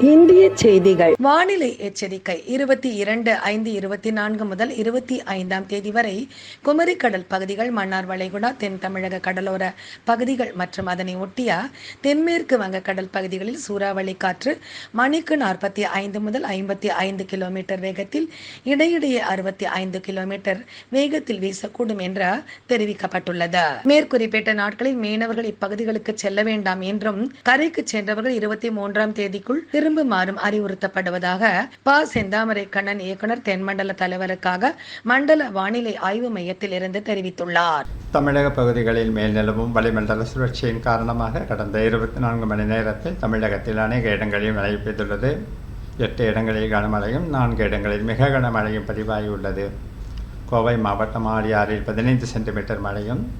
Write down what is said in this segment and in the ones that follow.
இந்திய செய்திகள். வானிலை எச்சரிக்கை. இருபத்தி இரண்டு ஐந்து இருபத்தி நான்கு முதல் இருபத்தி ஐந்தாம் தேதி வரை குமரி கடல் பகுதிகள் மன்னார் வளைகுடா தென் தமிழக கடலோர பகுதிகள் மற்றும் அதனை ஒட்டிய தென்மேற்கு வங்கக்கடல் பகுதிகளில் சூறாவளி காற்று மணிக்கு நாற்பத்தி ஐந்து முதல் ஐம்பத்தி ஐந்து கிலோமீட்டர் வேகத்தில் இடையிடையே அறுபத்தி ஐந்து கிலோமீட்டர் வேகத்தில் வீசக்கூடும் என்று தெரிவிக்கப்பட்டுள்ளது. மேற்குறிப்பிட்ட நாட்களில் மீனவர்கள் இப்பகுதிகளுக்கு செல்ல வேண்டாம் என்றும் கரைக்கு சென்றவர்கள் இருபத்தி மூன்றாம் தேதிக்குள் திரும்புமாறும் அறிவுறுத்தப்படுவதாக ப. செந்தாமரை கண்ணன் இயக்குனர் தென்மண்டல தலைவருக்காக மண்டல வானிலை ஆய்வு மையத்தில் இருந்து தெரிவித்துள்ளார். தமிழக பகுதிகளில் மேல் நிலவும் வளிமண்டல சுழற்சியின் காரணமாக கடந்த இருபத்தி நான்கு மணி நேரத்தில் தமிழகத்தில் அநேக இடங்களில் மழை பெய்துள்ளது. எட்டு இடங்களில் கனமழையும் நான்கு இடங்களில் மிக கனமழையும் பதிவாகியுள்ளது. கோவை மாவட்டம் ஆழியாறில் பதினைந்து சென்டிமீட்டர் மழையும்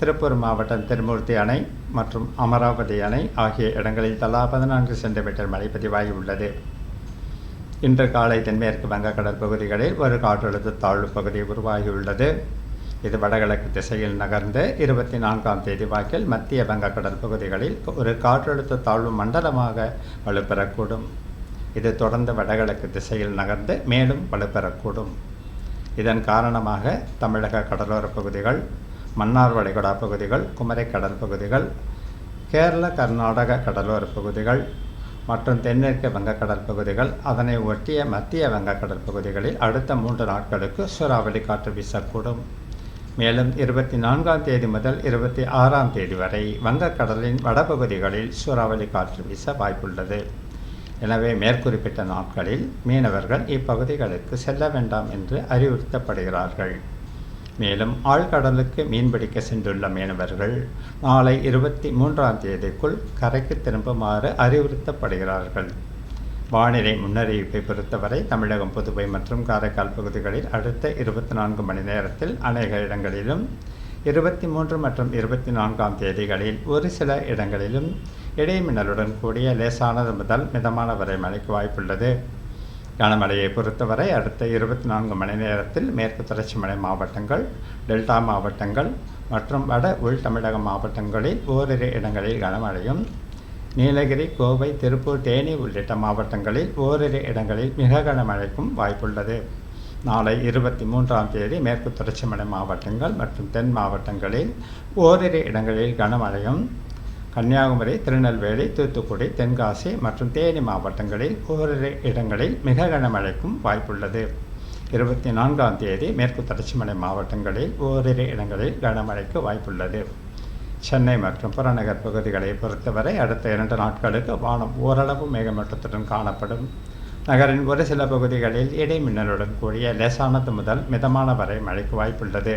திருப்பூர் மாவட்டம் திருமூர்த்தி அணை மற்றும் அமராவதி அணை ஆகிய இடங்களில் தலா பதினான்கு சென்டிமீட்டர் மழை பதிவாகியுள்ளது. இன்று காலை தென்மேற்கு வங்கக்கடல் பகுதிகளில் ஒரு காற்றழுத்த தாழ்வு பகுதி உருவாகியுள்ளது. இது வடகிழக்கு திசையில் நகர்ந்து இருபத்தி நான்காம் தேதி வாக்கில் மத்திய வங்கக்கடல் பகுதிகளில் ஒரு காற்றழுத்த தாழ்வு மண்டலமாக வலுப்பெறக்கூடும். இது தொடர்ந்து வடகிழக்கு திசையில் நகர்ந்து மேலும் வலுப்பெறக்கூடும். இதன் காரணமாக தமிழக கடலோரப் பகுதிகள் மன்னார் வளைகுடா பகுதிகள் குமரி கடல் பகுதிகள் கேரள கர்நாடக கடலோர பகுதிகள் மற்றும் தென்மேற்கு வங்கக்கடல் பகுதிகள். அதனை ஒட்டிய மத்திய வங்கக்கடல் பகுதிகளில் அடுத்த மூன்று நாட்களுக்கு சூறாவளி காற்று வீசக்கூடும். மேலும் இருபத்தி நான்காம் தேதி முதல் இருபத்தி ஆறாம் தேதி வரை வங்கக்கடலின் வடபகுதிகளில் சூறாவளி காற்று வீச வாய்ப்புள்ளது. எனவே மேற்குறிப்பிட்ட நாட்களில் மீனவர்கள் இப்பகுதிகளுக்கு செல்ல வேண்டாம் என்று அறிவுறுத்தப்படுகிறார்கள். மேலும் ஆழ்கடலுக்கு மீன்பிடிக்க சென்றுள்ள மீனவர்கள் நாளை இருபத்தி மூன்றாம் தேதிக்குள் கரைக்கு திரும்புமாறு அறிவுறுத்தப்படுகிறார்கள். வானிலை முன்னறிவிப்பை பொறுத்தவரை தமிழகம் புதுவை மற்றும் காரைக்கால் பகுதிகளில் அடுத்த இருபத்தி நான்கு மணி நேரத்தில் அநேக இடங்களிலும் இருபத்தி மூன்று மற்றும் இருபத்தி நான்காம் தேதிகளில் ஒரு சில இடங்களிலும் இடைமின்னலுடன் கூடிய லேசானது முதல் மிதமான வரை மழைக்கு வாய்ப்புள்ளது. கனமழையை பொறுத்தவரை அடுத்த இருபத்தி நான்கு மணி நேரத்தில் மேற்கு தொடர்ச்சி மலை மாவட்டங்கள் டெல்டா மாவட்டங்கள் மற்றும் வட உள் தமிழக மாவட்டங்களில் ஓரிரு இடங்களில் கனமழையும் நீலகிரி கோவை திருப்பூர் தேனி உள்ளிட்ட மாவட்டங்களில் ஓரிரு இடங்களில் மிக கனமழைக்கும் வாய்ப்புள்ளது. நாளை இருபத்தி மூன்றாம் தேதி மேற்கு தொடர்ச்சி மலை மாவட்டங்கள் மற்றும் தென் மாவட்டங்களில் ஓரிரு இடங்களில் கனமழையும் கன்னியாகுமரி திருநெல்வேலி தூத்துக்குடி தென்காசி மற்றும் தேனி மாவட்டங்களில் ஓரிரு இடங்களில் மிக கனமழைக்கும் வாய்ப்புள்ளது. இருபத்தி நான்காம் தேதி மேற்கு தொடர்ச்சி மலை மாவட்டங்களில் ஓரிரு இடங்களில் கனமழைக்கு வாய்ப்புள்ளது. சென்னை மற்றும் புறநகர் பகுதிகளை பொறுத்தவரை அடுத்த இரண்டு நாட்களுக்கு வானம் ஓரளவு மேகமூட்டத்துடன் காணப்படும். நகரின் ஒரு சில பகுதிகளில் இடைமின்னலுடன் கூடிய லேசானது முதல் மிதமான வரை மழைக்கு வாய்ப்புள்ளது.